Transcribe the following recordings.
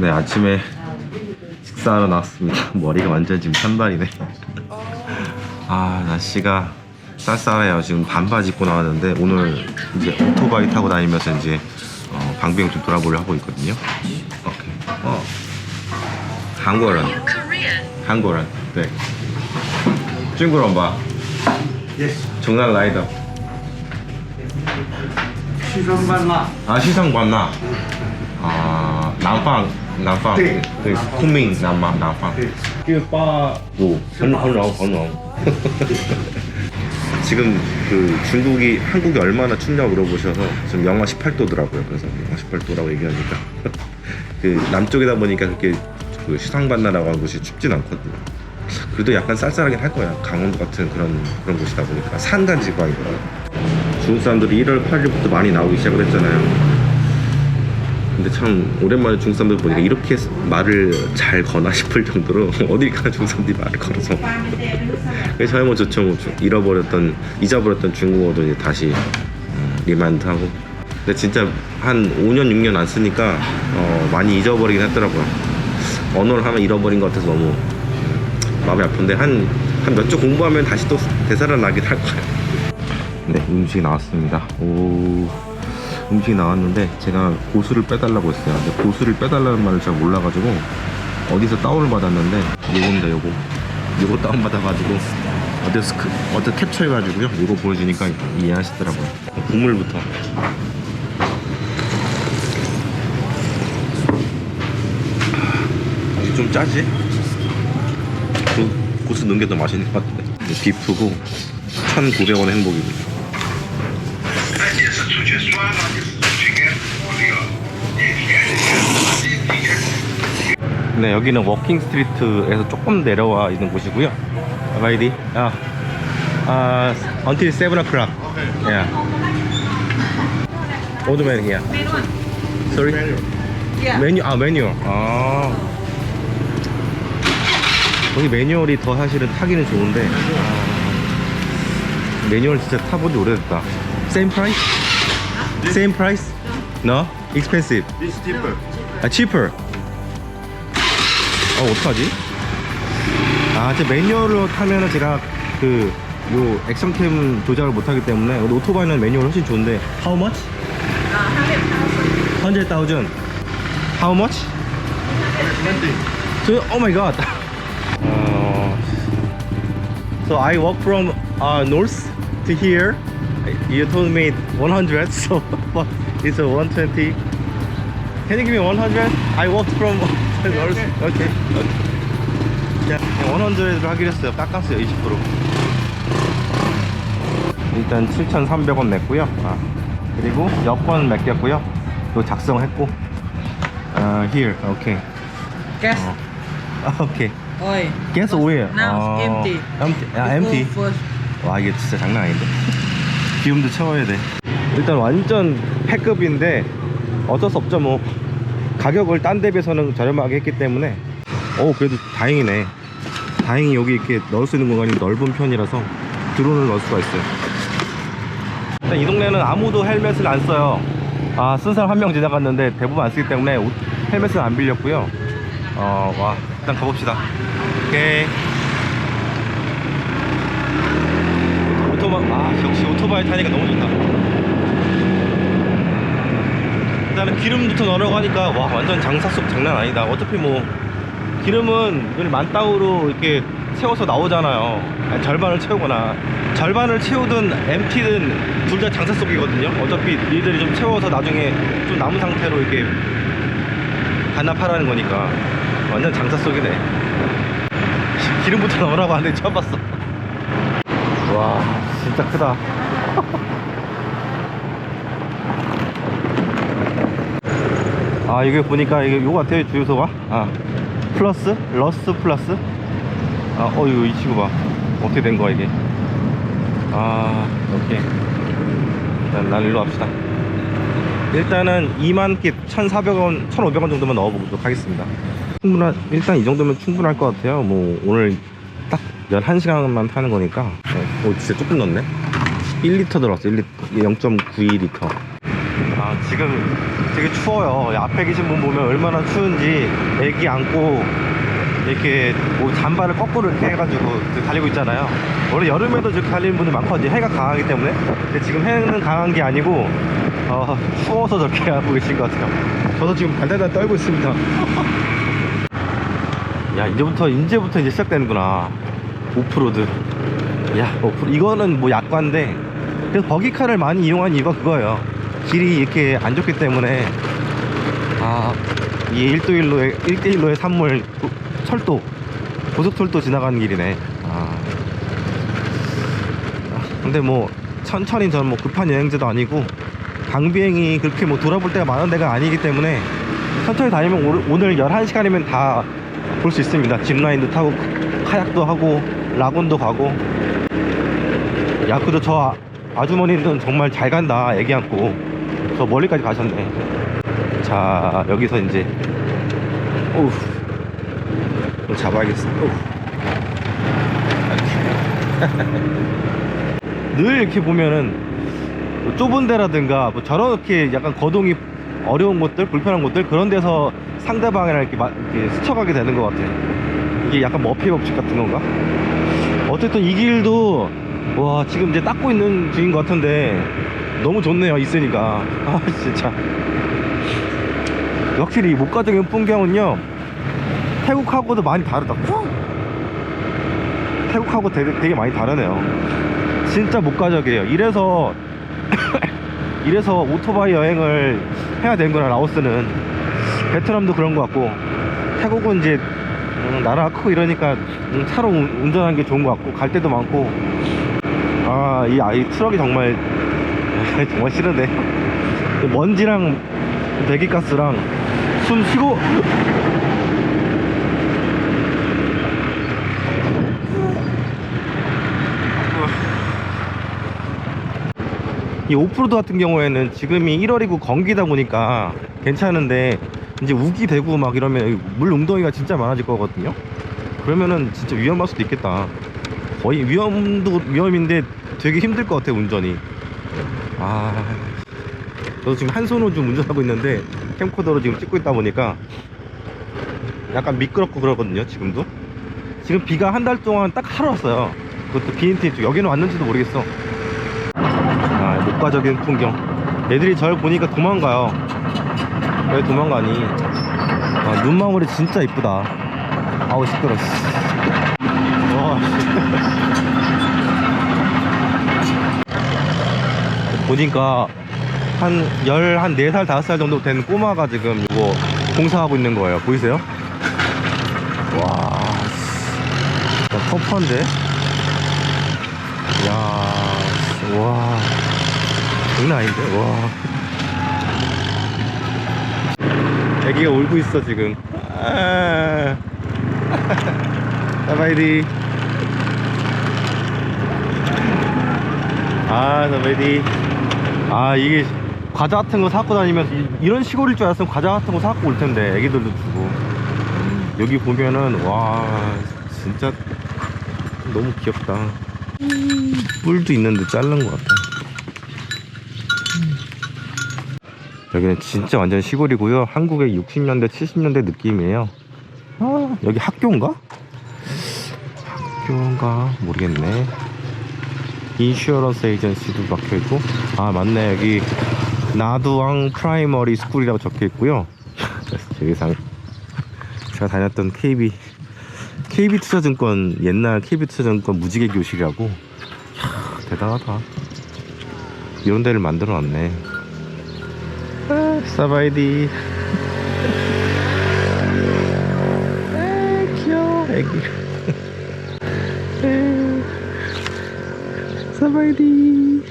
네 아침에 식사하러 나왔습니다. 머리가 완전 지금 산발이네. 아 날씨가 쌀쌀해요. 지금 반바지 입고 나왔는데 오늘 이제 오토바이 타고 다니면서 이제 어, 방비용 좀 돌아보려 하고 있거든요. 오케이. 어. 한국어는 한국어는 네. 중국어는 봐. 중간 라이더. 시선반마 아 시상 관나. 아南方 南方对对昆明南方南方这个八五很很冷很冷 지금 그 중국이 한국이 얼마나 춥냐고 물어보셔서 지금 영하 18도더라고요. 그래서 영하 18도라고 얘기하니까 그 남쪽이다 보니까 그렇게 그 시상반나라고 하는 곳이 춥진 않거든요. 그래도 약간 쌀쌀하긴 할 거야. 강원도 같은 그런 그런 곳이다 보니까 산간 지방이거든. 중국 사람들이 1월 8일부터 많이 나오기 시작을 했잖아요. 근데 참 오랜만에 중국 사람들 보니까 이렇게 말을 잘 거나 싶을 정도로 어딜 가나 중국 사람들이 말을 걸어서. 그래서 뭐 좋죠. 뭐 주- 잃어버렸던 잊어버렸던 중국어도 이제 다시 음, 리마인드하고. 근데 진짜 한 5년 6년 안 쓰니까 어, 많이 잊어버리긴 했더라고요. 언어를 하면 잃어버린 것 같아서 너무 음, 마음이 아픈데 한 한 몇 주 공부하면 다시 또 되살아나긴 할 거예요. 네 음식이 나왔습니다. 오 음식이 나왔는데 제가 고수를 빼달라고 했어요. 근데 고수를 빼달라는 말을 잘 몰라가지고 어디서 다운을 받았는데 요건데 요거. 요거 다운 받아가지고 어디서 그, 어디 캡처해가지고요. 요거 보여주니까 이해하시더라고요. 국물부터. 이게 좀 짜지? 그 고수 넣은 게 더 맛있는 것 같은데. 비프고 1,900원 행복입니 네, 여기는 워킹 스트리트에서 조금 내려와 있는 곳이고요. 바이디. 아, 아, until 7 o'clock. Yeah. Order menu here. Sorry. 메뉴. 아, 매뉴얼. 아. 여기 매뉴얼이 더 사실은 타기는 좋은데 아, 매뉴얼 진짜 타본 지 오래됐다. Same price? Same price? No? Expensive. This cheaper 아, cheaper. 어, 어떡하지? 아, 제 매뉴얼로 타면은 제가 그, 요, 액션캠 조작을 못하기 때문에, 근데 오토바이는 매뉴얼 훨씬 좋은데, how much? 100,000. How much? So, oh my god. Uh, so I walk from uh, north to here. You told me 100, so but it's a 120. Can you give me 100? I walked from north. Okay. okay. 자, 100로 하기로 했어요. 깎았어요, 20%. 일단 7,300원 냈고요. 아, 그리고 여권 맡겼고요. 또 작성했고. 아, here. 오케이. Cash. 어. 아, 오케이. Oi. Guess where? Now it's empty. empty. 아, empty. 와 이게 진짜 장난 아닌데 기름도 채워야 돼. 일단 완전 패급인데 어쩔 수 없죠 뭐. 가격을 딴 데 비해서는 저렴하게 했기 때문에. 오 그래도 다행이네. 다행히 여기 이렇게 넣을 수 있는 공간이 넓은 편이라서 드론을 넣을 수가 있어요. 일단 이 동네는 아무도 헬멧을 안 써요. 아 쓴 사람 한 명 지나갔는데 대부분 안 쓰기 때문에 오- 헬멧을 안 빌렸고요. 어와 일단 가봅시다. 오케이 아 역시 오토바이 타니까 너무 좋다. 일단은 기름부터 넣으라고 하니까 와 완전 장사 속 장난 아니다. 어차피 뭐 기름은 늘 만땅으로 이렇게 채워서 나오잖아요. 아니, 절반을 채우거나. 절반을 채우든 MT든 둘 다 장사 속이거든요. 어차피 니들이 좀 채워서 나중에 좀 남은 상태로 이렇게 반납하라는 거니까. 완전 장사 속이네. 기름부터 넣으라고 하는데 처음 봤어. 와 진짜 크다 아 이게 보니까 이게 요거 같아요 주유소가? 아 플러스? 러스 플러스? 아어 이거 이 친구 봐. 어떻게 된 거야 이게? 아 오케이. 일단 난 일로 갑시다. 일단은 2만 깃 1,400원 1,500원 정도만 넣어보도록 하겠습니다. 충분한 일단 이 정도면 충분할 것 같아요. 뭐 오늘 딱 11시간만 타는 거니까. 어, 오 진짜 조금 넣네 1리터 들어왔어 1리터 0.92리터 아 지금 되게 추워요. 앞에 계신 분 보면 얼마나 추운지 애기 안고 이렇게 뭐 잠바를 거꾸로 이렇게 해가지고 달리고 있잖아요. 원래 여름에도 저렇게 달리는 분들 많거든요. 해가 강하기 때문에. 근데 지금 해는 강한 게 아니고 어, 추워서 저렇게 하고 계신 것 같아요. 저도 지금 달달달 떨고 있습니다. 야 이제부터 이제부터 이제 시작되는구나. 오프로드. 야 오프 이거는 뭐 약관데 그래서 버기카를 많이 이용한 이유가 그거예요. 길이 이렇게 안 좋기 때문에 아, 이 1대1로의 1대1로의 산물 도- 철도 고속철도 지나가는 길이네. 아. 근데 뭐 천천히 저는 뭐 급한 여행자도 아니고 강비행이 그렇게 뭐 돌아볼 때가 많은 데가 아니기 때문에 천천히 다니면 오- 오늘 11시간이면 다 볼 수 있습니다. 짚라인도 타고 카약도 하고 라곤도 가고 야 그래도 저 아, 아주머니는 정말 잘 간다 애기 안고 저 멀리까지 가셨네 자 여기서 이제 오우 좀 잡아야겠어 오우. 늘 이렇게 보면은 뭐 좁은 데라든가 뭐 저렇게 약간 거동이 어려운 곳들 불편한 곳들 그런 데서 상대방이랑 이렇게, 마- 이렇게 스쳐가게 되는 것 같아 이게 약간 머피 법칙 같은 건가? 어쨌든 이 길도 와 지금 이제 닦고 있는 중인 것 같은데 너무 좋네요 있으니까. 아 진짜. 확실히 이 목가적인 풍경은요 태국하고도 많이 다르다. 태국하고 되게, 되게 많이 다르네요. 진짜 목가적이에요. 이래서 이래서 오토바이 여행을 해야 되는구나 라오스는. 베트남도 그런 것 같고 태국은 이제 음, 나라가 크고 이러니까 음, 차로 운- 운전하는 게 좋은 것 같고 갈 데도 많고 아 이 아 이 트럭이 정말 정말 싫은데. 먼지랑 배기가스랑 숨 쉬고. 이 오프로드 같은 경우에는 지금이 1월이고 건기다 보니까 괜찮은데 이제 우기 되고 막 이러면 물 웅덩이가 진짜 많아질 거거든요. 그러면은 진짜 위험할 수도 있겠다. 거의 위험도 위험인데 되게 힘들 것 같아 운전이. 아 저도 지금 한 손으로 좀 운전하고 있는데 캠코더로 지금 찍고 있다 보니까 약간 미끄럽고 그러거든요 지금도. 지금 비가 한 달 동안 딱 하루 왔어요. 그것도 BNT 쪽 여기는 왔는지도 모르겠어. 아 목가적인 풍경. 애들이 절 보니까 도망가요. 왜 도망가니? 아, 눈망울이 진짜 이쁘다. 아우 시끄러 씨. 와, 씨. 보니까 한 열 한 네 살 다섯 살 정도 된 꼬마가 지금 이거 공사하고 있는 거예요 보이세요? 와 터프한데? 야, 와, 장난 아닌데, 와. 애기가 울고 있어 지금. 아, 사바이디. 아, 사바이디. 아, 이게 과자 같은 거 사고 다니면서 이- 이런 시골일 줄 알았으면 과자 같은 거 사고 올 텐데, 애기들도 주고. 여기 보면은 와, 진짜 너무 귀엽다. 뿔도 있는데 자른 것 같다. 여기는 진짜 완전 시골이고요. 한국의 60년대, 70년대 느낌이에요. 아, 여기 학교인가? 학교인가? 모르겠네. 인슈어런스 에이전시도 박혀 있고, 아, 맞네. 여기 나두왕 프라이머리 스쿨이라고 적혀 있고요. 저기상. 제가 다녔던 KB KB투자증권 옛날 KB투자증권 무지개 교실이라고. 이야, 대단하다. 이런 데를 만들어 놨네. 아, 사바이디. 아, 귀여워. 애기 아, 사바이디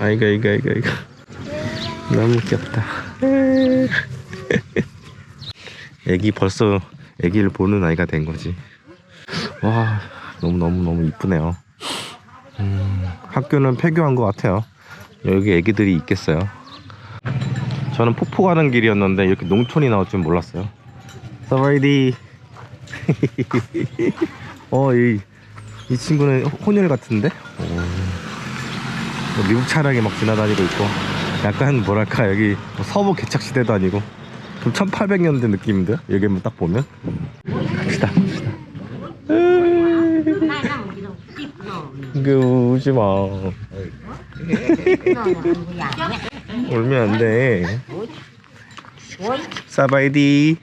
아이가 이가 이가 이가 너무 귀엽다 애기 벌써 애기를 보는 나이가 된 거지. 와, 너무 너무 너무 이쁘네요. 음, 학교는 폐교한 것 같아요. 여기 애기들이 있겠어요. 저는 폭포 가는 길이었는데 이렇게 농촌이 나올 줄 몰랐어요. 사바이디. 어, 이, 이 친구는 혼혈 같은데? 오. 미국 차량이 막 지나다니고 있고. 약간 뭐랄까 여기 뭐 서부 개척시대도 아니고 좀 1800년대 느낌인데? 여기만 딱 보면? 갑시다 갑시다. 이거 우지 마. 울면 안돼. 사바이디.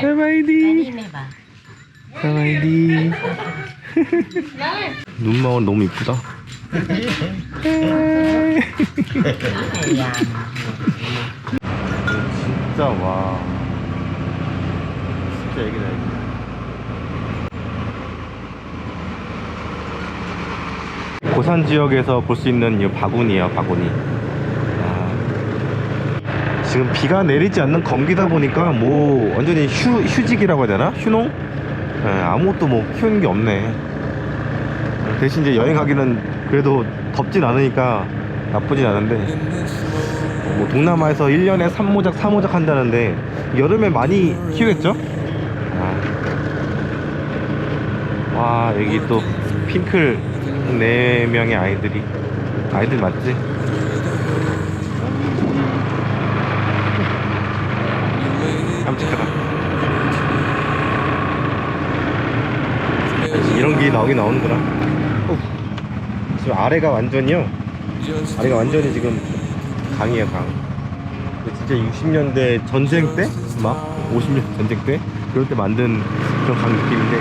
사바이디. 사바이디 눈망울 너무 이쁘다. 진짜 와. 진짜 애기다 애기 고산 지역에서 볼 수 있는 이 바구니야 바구니. 아, 지금 비가 내리지 않는 건기다 보니까 뭐 완전히 휴, 휴직이라고 해야 되나? 휴농? 예, 아무것도 뭐 키우는 게 없네 대신 이제 여행 가기는 그래도 덥진 않으니까 나쁘진 않은데 뭐 동남아에서 1년에 3모작 4모작 한다는데 여름에 많이 키우겠죠? 아. 와 여기 또 핑클 4명의 아이들이 아이들 맞지? 깜찍하다 나오긴 나오는구나. 어, 지금 아래가 완전히요? 아래가 완전히 지금 강이에요 강. 진짜 60년대 전쟁 때? 막 50년 전쟁 때? 그럴 때 만든 그런 강 느낌인데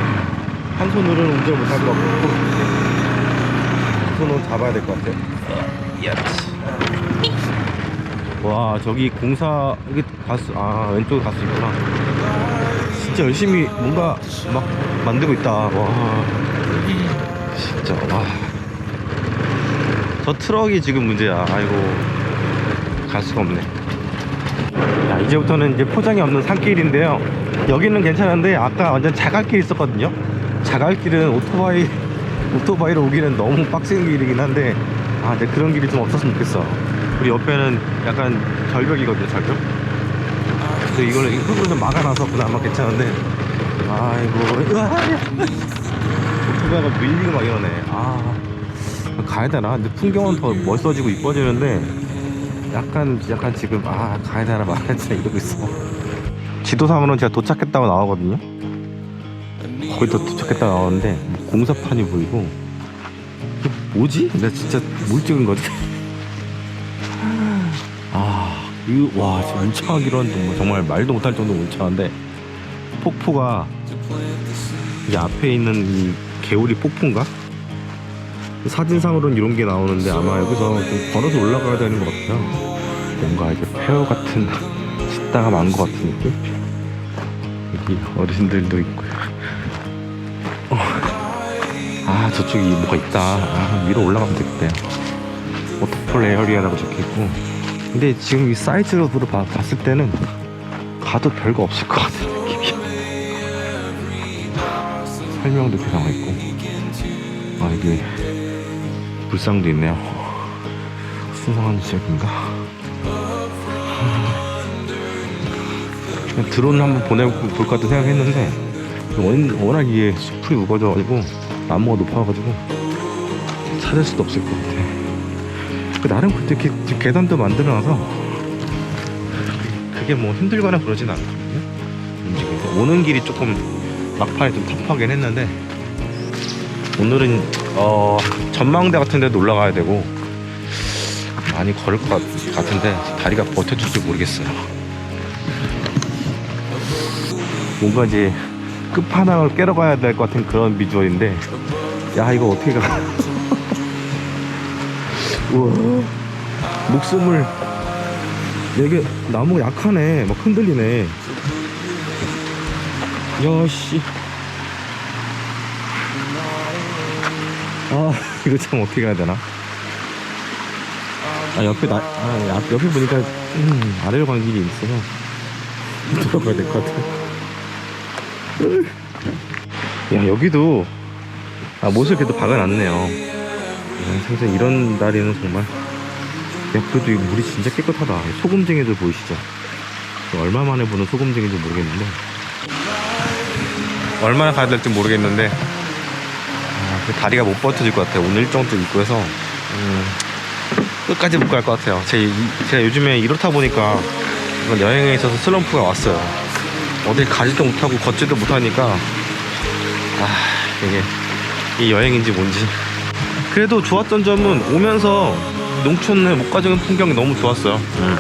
한 손으로는 운전을 못할 것 같고 한 손으로 잡아야 될 것 같아요. 와 저기 공사 여기 가스 아 왼쪽에 가스 있구나. 진짜 열심히 뭔가 막 만들고 있다. 와 진짜 와저 트럭이 지금 문제야. 아이고. 갈 수가 없네. 자 이제부터는 이제 포장이 없는 산길인데요. 여기는 괜찮은데 아까 완전 자갈길 있었거든요. 자갈길은 오토바이 오토바이로 오기는 너무 빡센 길이긴 한데 아 이제 그런 길이 좀 없었으면 좋겠어. 우리 옆에는 약간 절벽이거든요 절벽? 그래서 이걸 흙으로 좀 막아놔서 그나마 괜찮은데. 아이고. 으아! 오토바이가 밀리고 막 이러네 아 가야 되나 근데 풍경은 더 멋있어지고 이뻐지는데 약간 약간 지금 아 가야 되나 말아야 되나 이러고 있어 지도상으로는 제가 도착했다고 나오거든요 거의 더 도착했다고 나오는데 공사판이 보이고 뭐지? 내가 진짜 뭘 찍은 거지? 아 이거 와 진짜 울창하기로 정말 말도 못할 정도로 울창한데 폭포가 이 앞에 있는 이 개울이 폭포인가? 사진상으로는 이런 게 나오는데 아마 여기서 좀 걸어서 올라가야 되는 것 같아요. 뭔가 이게 폐허 같은 식당가 많은 것 같은 느낌? 여기 어르신들도 있고요. 어. 아 저쪽이 뭐가 있다. 아, 위로 올라가면 되겠다. 워터폴 에어리아라고 적혀있고 근데 지금 이 사이즈로 봐- 봤을 때는 가도 별거 없을 것느 설명도 이렇게 나와 있고 아 이게 불상도 있네요. 신성한 지역인가? 드론을 한번 보내볼까 도 생각했는데 원- 워낙 이게 숲이 우거져가지고 나무가 높아가지고 찾을 수도 없을 것 같아. 그 나름 그때 게, 계단도 만들어놔서 그게 뭐 힘들거나 그러진 않거든요. 움직여서 오는 길이 조금 막판에 좀 터프하긴 했는데 오늘은 어 전망대 같은 데도 올라가야 되고 많이 걸을 것 같- 같은데 다리가 버텨줄지 모르겠어요. 뭔가 이제 끝판왕을 깨러 가야 될 것 같은 그런 비주얼인데 야 이거 어떻게 가? 우와. 목숨을 여기 나무가 약하네. 막 흔들리네 야씨 아 이거 참 어떻게 가야 되나? 아 옆에 나 아, 앞- 옆에 보니까 음, 아래로 가는 길이 있어서 돌아가야 될 것 같아. 야 여기도 아 못을 그래도 박아놨네요. 아, 생선 이런 날에는 정말 야 그래도 이 물이 진짜 깨끗하다. 소금쟁이들 보이시죠? 얼마 만에 보는 소금쟁이인지 모르겠는데 얼마나 가야 될지 모르겠는데 아, 그 다리가 못 버텨질 것 같아요. 오늘 일정도 있고 해서 음, 끝까지 못 갈 것 같아요. 제, 이- 제가 요즘에 이렇다 보니까 여행에 있어서 슬럼프가 왔어요. 어딜 가지도 못하고 걷지도 못하니까 아 이게 이 여행인지 뭔지 그래도 좋았던 점은 오면서 농촌의 못 가져온 풍경이 너무 좋았어요. 음.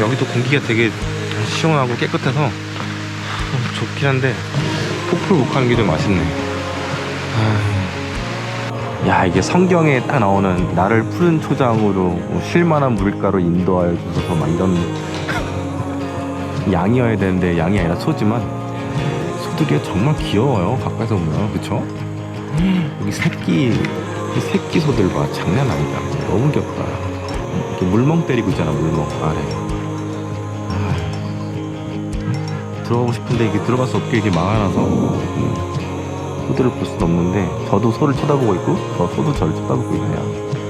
여기도 공기가 되게 시원하고 깨끗해서 음, 좋긴 한데 폭포를 못 가는 게 좀 아쉽네. 아. 야 이게 성경에 딱 나오는 나를 푸른 초장으로 뭐 쉴만한 물가로 인도하여 주소서 막 이런 양이어야 되는데 양이 아니라 소지만 소들이 정말 귀여워요 가까이서 보면 그쵸? 여기 새끼 이 새끼 소들 봐 장난 아니다 너무 귀엽다 이렇게 물멍 때리고 있잖아 물멍 아래 들어가고 싶은데 이게 들어갈 수 없게 이게 막아놔서. 음, 소들을 볼 수는 없는데 저도 소를 쳐다보고 있고 저 소도 저를 쳐다보고 있네요